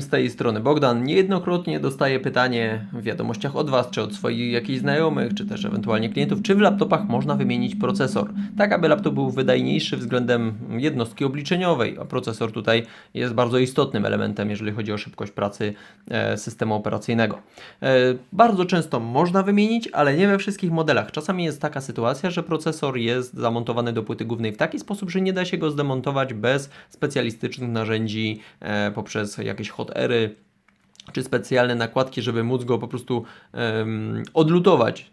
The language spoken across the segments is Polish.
Z tej strony Bogdan. Niejednokrotnie dostaję pytanie w wiadomościach od Was, czy od swoich jakichś znajomych, czy też ewentualnie klientów, czy w laptopach można wymienić procesor, tak aby laptop był wydajniejszy względem jednostki obliczeniowej, a procesor tutaj jest bardzo istotnym elementem, jeżeli chodzi o szybkość pracy e, systemu operacyjnego. E, bardzo często można wymienić, ale nie we wszystkich modelach. Czasami jest taka sytuacja, że procesor jest zamontowany do płyty głównej w taki sposób, że nie da się go zdemontować bez specjalistycznych narzędzi e, poprzez jakieś hot ery czy specjalne nakładki, żeby móc go po prostu em, odlutować.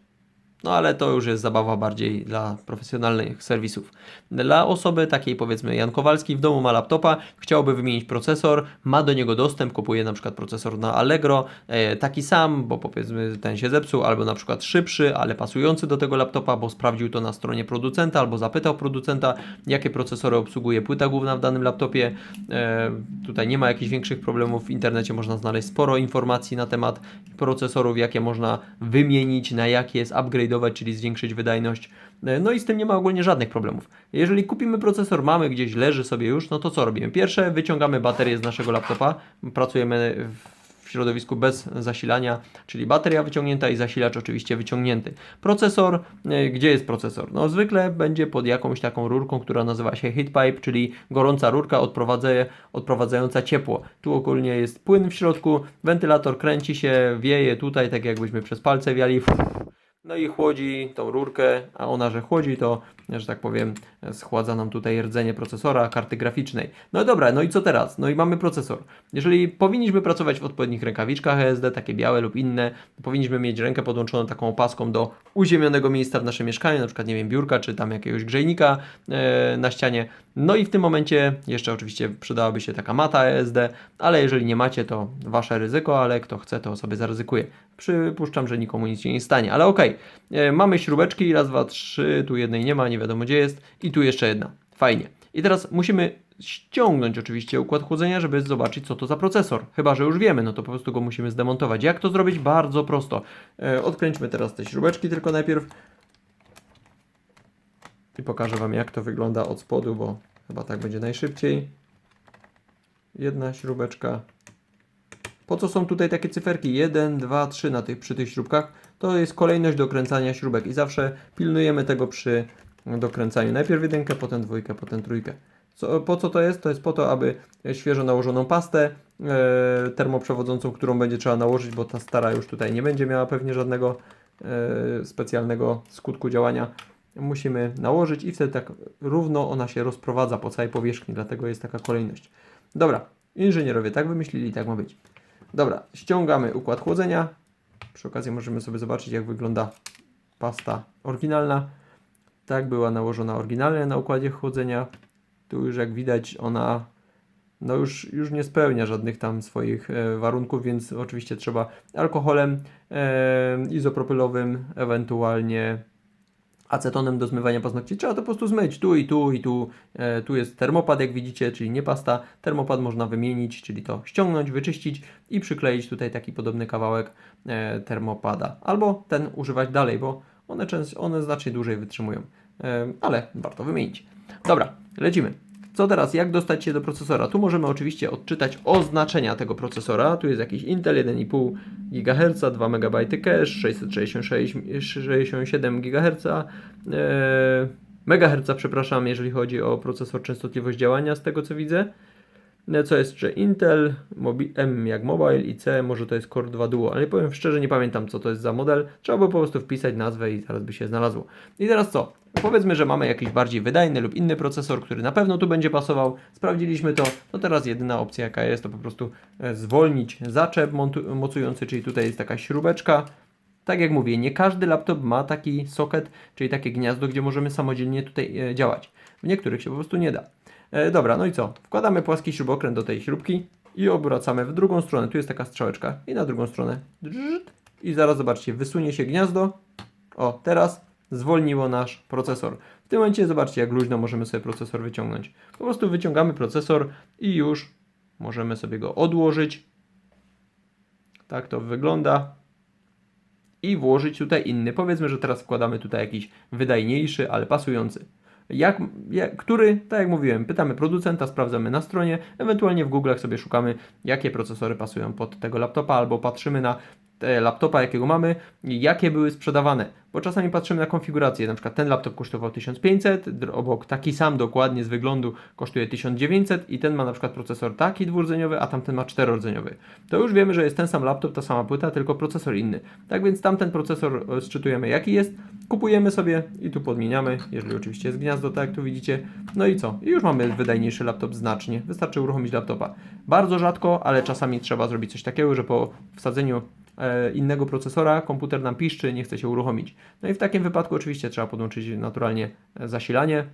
No ale to już jest zabawa bardziej dla profesjonalnych serwisów. Dla osoby takiej powiedzmy Jan Kowalski w domu ma laptopa, chciałby wymienić procesor, ma do niego dostęp, kupuje na przykład procesor na Allegro, e, taki sam, bo powiedzmy ten się zepsuł, albo na przykład szybszy, ale pasujący do tego laptopa, bo sprawdził to na stronie producenta, albo zapytał producenta, jakie procesory obsługuje płyta główna w danym laptopie. E, tutaj nie ma jakichś większych problemów, w internecie można znaleźć sporo informacji na temat procesorów, jakie można wymienić, na jakie jest upgrade'ować, czyli zwiększyć wydajność. E, No i z tym nie ma ogólnie żadnych problemów. Jeżeli kupimy procesor, mamy gdzieś, leży sobie już, no to co robimy? Pierwsze, wyciągamy baterię z naszego laptopa, pracujemy w środowisku bez zasilania, czyli bateria wyciągnięta i zasilacz oczywiście wyciągnięty. Procesor, e, gdzie jest procesor? No zwykle będzie pod jakąś taką rurką, która nazywa się heat pipe, czyli gorąca rurka odprowadza, odprowadzająca ciepło. Tu ogólnie jest płyn w środku, wentylator kręci się, wieje tutaj, tak jakbyśmy przez palce wiali. No i chłodzi tą rurkę, a ona, że chłodzi, to, że tak powiem, schładza nam tutaj rdzenie procesora, karty graficznej. No dobra, no i co teraz? No i mamy procesor. Jeżeli powinniśmy pracować w odpowiednich rękawiczkach ESD, takie białe lub inne, powinniśmy mieć rękę podłączoną taką opaską do uziemionego miejsca w naszym mieszkaniu, na przykład, nie wiem, biurka, czy tam jakiegoś grzejnika e, na ścianie. No i w tym momencie jeszcze oczywiście przydałaby się taka mata ESD, ale jeżeli nie macie, to wasze ryzyko, ale kto chce, to sobie zaryzykuje. Przypuszczam, że nikomu nic się nie stanie, ale okej. E, Mamy śrubeczki, raz, dwa, trzy, tu jednej nie ma, nie wiadomo gdzie jest i tu jeszcze jedna. Fajnie. I teraz musimy ściągnąć oczywiście układ chłodzenia, żeby zobaczyć co to za procesor. Chyba, że już wiemy, no to po prostu go musimy zdemontować. Jak to zrobić? Bardzo prosto. E, Odkręćmy teraz te śrubeczki tylko najpierw. I pokażę Wam jak to wygląda od spodu, bo chyba tak będzie najszybciej. Jedna śrubeczka. Po co są tutaj takie cyferki 1, 2, 3 na tych, przy tych śrubkach? To jest kolejność dokręcania śrubek i zawsze pilnujemy tego przy dokręcaniu. Najpierw jedynkę, potem dwójkę, potem trójkę. Co, po co to jest? To jest po to, aby świeżo nałożoną pastę e, termoprzewodzącą, którą będzie trzeba nałożyć, bo ta stara już tutaj nie będzie miała pewnie żadnego e, specjalnego skutku działania. Musimy nałożyć i wtedy tak równo ona się rozprowadza po całej powierzchni, dlatego jest taka kolejność. Dobra, inżynierowie tak wymyślili, tak ma być. Dobra, ściągamy układ chłodzenia. Przy okazji możemy sobie zobaczyć, jak wygląda pasta oryginalna. Tak była nałożona oryginalnie na układzie chłodzenia. Tu już jak widać ona no już, już nie spełnia żadnych tam swoich e, warunków, więc oczywiście trzeba alkoholem e, izopropylowym, ewentualnie acetonem do zmywania paznokci. Trzeba to po prostu zmyć tu i tu i tu. E, tu jest termopad, jak widzicie, czyli nie pasta. Termopad można wymienić, czyli to ściągnąć, wyczyścić i przykleić tutaj taki podobny kawałek e, termopada. Albo ten używać dalej, bo one, częst, one znacznie dłużej wytrzymują. E, ale warto wymienić. Dobra, lecimy. Co teraz? Jak dostać się do procesora? Tu możemy oczywiście odczytać oznaczenia tego procesora. Tu jest jakiś Intel 1,5 GHz, 2 MB cache, 667 GHz, e, MHz, przepraszam, jeżeli chodzi o procesor częstotliwość działania, z tego co widzę. Co jest jeszcze Intel, M jak Mobile i C, może to jest Core 2 Duo, ale powiem szczerze, nie pamiętam co to jest za model. Trzeba by po prostu wpisać nazwę i zaraz by się znalazło. I teraz co? Powiedzmy, że mamy jakiś bardziej wydajny lub inny procesor, który na pewno tu będzie pasował. Sprawdziliśmy to. No teraz jedyna opcja jaka jest, to po prostu e, zwolnić zaczep mocujący, czyli tutaj jest taka śrubeczka. Tak jak mówię, nie każdy laptop ma taki socket, czyli takie gniazdo, gdzie możemy samodzielnie tutaj e, działać. W niektórych się po prostu nie da. E, dobra, no i co? Wkładamy płaski śrubokręt do tej śrubki i obracamy w drugą stronę. Tu jest taka strzałeczka i na drugą stronę. I zaraz zobaczcie, wysunie się gniazdo. O, teraz zwolniło nasz procesor. W tym momencie zobaczcie, jak luźno możemy sobie procesor wyciągnąć. Po prostu wyciągamy procesor i już możemy sobie go odłożyć. Tak to wygląda. I włożyć tutaj inny. Powiedzmy, że teraz wkładamy tutaj jakiś wydajniejszy, ale pasujący. Jak, jak, który, tak jak mówiłem, pytamy producenta, sprawdzamy na stronie, ewentualnie w Google'ach sobie szukamy, jakie procesory pasują pod tego laptopa, albo patrzymy na laptopa, jakiego mamy, jakie były sprzedawane. Bo czasami patrzymy na konfigurację, na przykład ten laptop kosztował 1500, dr- obok taki sam dokładnie z wyglądu kosztuje 1900 i ten ma na przykład procesor taki dwurdzeniowy, a tamten ma czterodzeniowy. To już wiemy, że jest ten sam laptop, ta sama płyta, tylko procesor inny. Tak więc tamten procesor e, sczytujemy jaki jest, kupujemy sobie i tu podmieniamy, jeżeli oczywiście jest gniazdo, tak jak tu widzicie. No i co? I już mamy wydajniejszy laptop znacznie. Wystarczy uruchomić laptopa. Bardzo rzadko, ale czasami trzeba zrobić coś takiego, że po wsadzeniu innego procesora komputer nam piszczy, nie chce się uruchomić. No i w takim wypadku oczywiście trzeba podłączyć naturalnie e, zasilanie,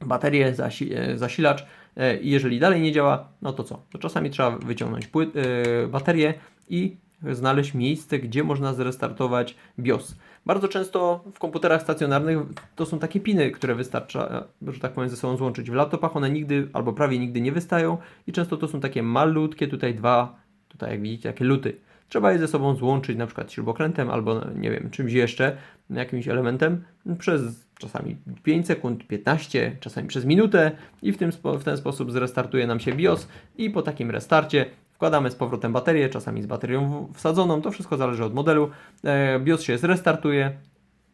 baterię, zasi e, zasilacz e, i jeżeli dalej nie działa, no to co? To czasami trzeba wyciągnąć e, baterię i znaleźć miejsce, gdzie można zrestartować BIOS. Bardzo często w komputerach stacjonarnych to są takie piny, które wystarcza, e, że tak powiem, ze sobą złączyć. W laptopach one nigdy albo prawie nigdy nie wystają i często to są takie malutkie, tutaj dwa, tutaj jak widzicie, takie luty. Trzeba je ze sobą złączyć na przykład śrubokrętem albo nie wiem, czymś jeszcze, jakimś elementem przez czasami 5 sekund, 15, czasami przez minutę i w, tym, w ten sposób zrestartuje nam się BIOS i po takim restarcie wkładamy z powrotem baterię, czasami z baterią wsadzoną, to wszystko zależy od modelu. E, BIOS się zrestartuje,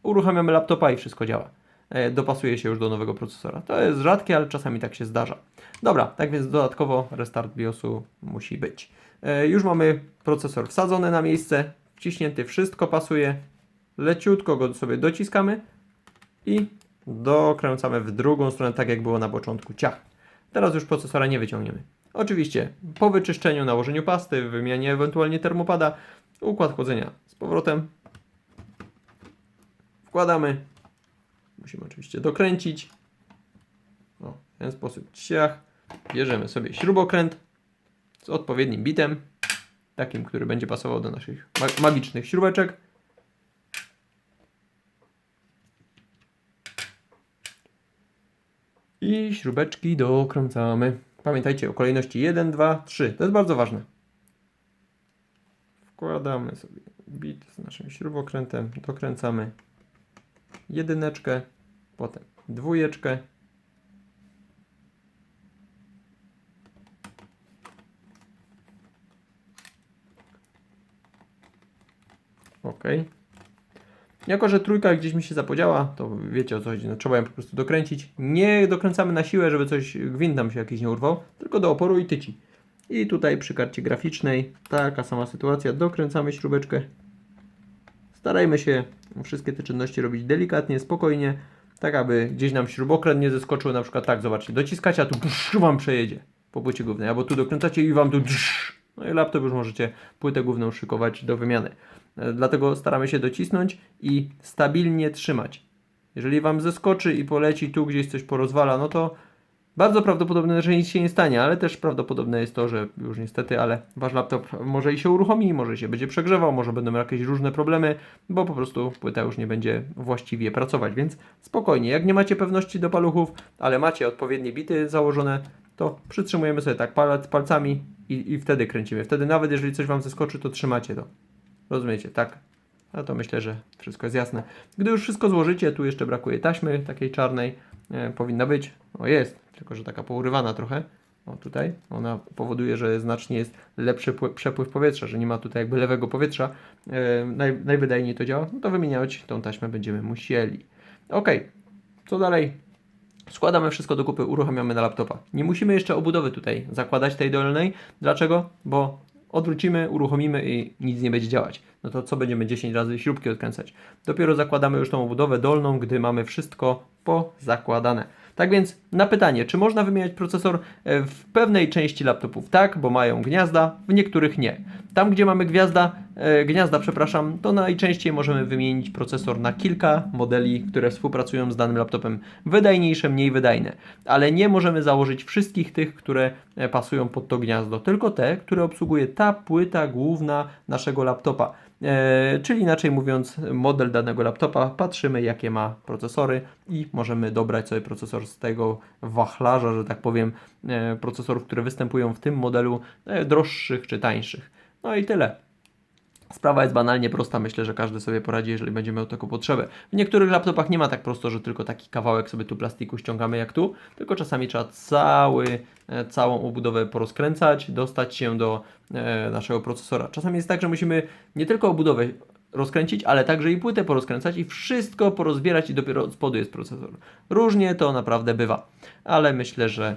uruchamiamy laptopa i wszystko działa. E, dopasuje się już do nowego procesora. To jest rzadkie, ale czasami tak się zdarza. Dobra, tak więc dodatkowo restart BIOSu musi być. E, już mamy procesor wsadzony na miejsce, wciśnięty, wszystko pasuje. Leciutko go sobie dociskamy i dokręcamy w drugą stronę, tak jak było na początku. Ciach. Teraz już procesora nie wyciągniemy. Oczywiście po wyczyszczeniu, nałożeniu pasty, wymianie ewentualnie termopada, układ chłodzenia z powrotem. Wkładamy. Musimy oczywiście dokręcić. O, w ten sposób ciach. Bierzemy sobie śrubokręt z odpowiednim bitem, takim, który będzie pasował do naszych ma- magicznych śrubeczek. I śrubeczki dokręcamy. Pamiętajcie o kolejności 1, 2, 3. To jest bardzo ważne. Wkładamy sobie bit z naszym śrubokrętem, dokręcamy jedyneczkę, potem dwójeczkę. Ok. Jako, że trójka gdzieś mi się zapodziała, to wiecie o co chodzi. No, trzeba ją po prostu dokręcić. Nie dokręcamy na siłę, żeby coś, gwint nam się jakiś nie urwał, tylko do oporu i tyci. I tutaj przy karcie graficznej taka sama sytuacja. Dokręcamy śrubeczkę. Starajmy się wszystkie te czynności robić delikatnie, spokojnie, tak aby gdzieś nam śrubokręt nie zeskoczył. Na przykład tak, zobaczcie, dociskacie, a tu psz, wam przejedzie po płycie głównej, albo tu dokręcacie i wam tu. No i laptop już możecie płytę główną szykować do wymiany. E, Dlatego staramy się docisnąć i stabilnie trzymać. Jeżeli Wam zeskoczy i poleci tu gdzieś coś porozwala, no to bardzo prawdopodobne, że nic się nie stanie, ale też prawdopodobne jest to, że już niestety, ale Wasz laptop może i się uruchomi, może się będzie przegrzewał, może będą jakieś różne problemy, bo po prostu płyta już nie będzie właściwie pracować, więc spokojnie. Jak nie macie pewności do paluchów, ale macie odpowiednie bity założone, to przytrzymujemy sobie tak palec, palcami i, i wtedy kręcimy. Wtedy nawet jeżeli coś Wam zeskoczy, to trzymacie to. Rozumiecie, tak? No to myślę, że wszystko jest jasne. Gdy już wszystko złożycie, tu jeszcze brakuje taśmy takiej czarnej. E, powinna być. O jest, tylko że taka pourywana trochę. O tutaj. Ona powoduje, że znacznie jest lepszy pły- przepływ powietrza, że nie ma tutaj jakby lewego powietrza. E, naj, najwydajniej to działa. No to wymieniać tą taśmę będziemy musieli. Ok, co dalej? Składamy wszystko do kupy, uruchamiamy na laptopa. Nie musimy jeszcze obudowy tutaj zakładać tej dolnej. Dlaczego? Bo odwrócimy, uruchomimy i nic nie będzie działać. No to co będziemy 10 razy śrubki odkręcać? Dopiero zakładamy już tą obudowę dolną, gdy mamy wszystko pozakładane. Tak więc na pytanie, czy można wymieniać procesor e, w pewnej części laptopów? Tak, bo mają gniazda, w niektórych nie. Tam, gdzie mamy gwiazda, e, gniazda, przepraszam, to najczęściej możemy wymienić procesor na kilka modeli, które współpracują z danym laptopem. Wydajniejsze, mniej wydajne. Ale nie możemy założyć wszystkich tych, które e, pasują pod to gniazdo, tylko te, które obsługuje ta płyta główna naszego laptopa. E, czyli inaczej mówiąc, model danego laptopa, patrzymy jakie ma procesory i możemy dobrać sobie procesor z tego wachlarza, że tak powiem, e, procesorów, które występują w tym modelu, e, droższych czy tańszych. No i tyle. Sprawa jest banalnie prosta, myślę, że każdy sobie poradzi, jeżeli będzie miał taką potrzebę. W niektórych laptopach nie ma tak prosto, że tylko taki kawałek sobie tu plastiku ściągamy jak tu, tylko czasami trzeba cały, e, całą obudowę porozkręcać, dostać się do e, naszego procesora. Czasami jest tak, że musimy nie tylko obudowę rozkręcić, ale także i płytę porozkręcać i wszystko porozbierać i dopiero od spodu jest procesor. Różnie to naprawdę bywa, ale myślę, że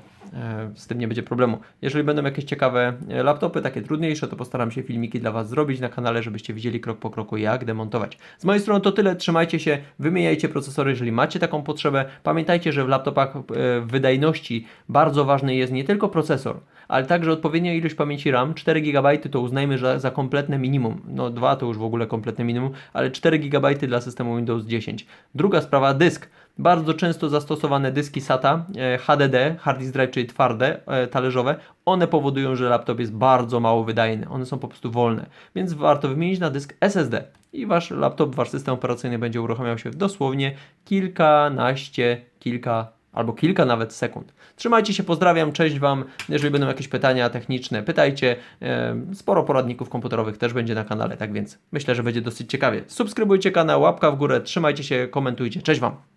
z tym nie będzie problemu. Jeżeli będą jakieś ciekawe e, laptopy, takie trudniejsze, to postaram się filmiki dla Was zrobić na kanale, żebyście widzieli krok po kroku jak demontować. Z mojej strony to tyle, trzymajcie się, wymieniajcie procesory, jeżeli macie taką potrzebę. Pamiętajcie, że w laptopach e, wydajności bardzo ważny jest nie tylko procesor, ale także odpowiednia ilość pamięci RAM. 4 GB to uznajmy że za kompletne minimum. No 2 to już w ogóle kompletne minimum, ale 4 GB dla systemu Windows 10. Druga sprawa, dysk. Bardzo często zastosowane dyski SATA, e, HDD, hard disk drive, czyli twarde, e, talerzowe, one powodują, że laptop jest bardzo mało wydajny. One są po prostu wolne, więc warto wymienić na dysk SSD i wasz laptop, wasz system operacyjny będzie uruchamiał się w dosłownie kilkanaście, kilka albo kilka nawet sekund. Trzymajcie się, pozdrawiam, cześć Wam. Jeżeli będą jakieś pytania techniczne, pytajcie. E, Sporo poradników komputerowych też będzie na kanale, tak więc myślę, że będzie dosyć ciekawie. Subskrybujcie kanał, łapka w górę, trzymajcie się, komentujcie. Cześć Wam.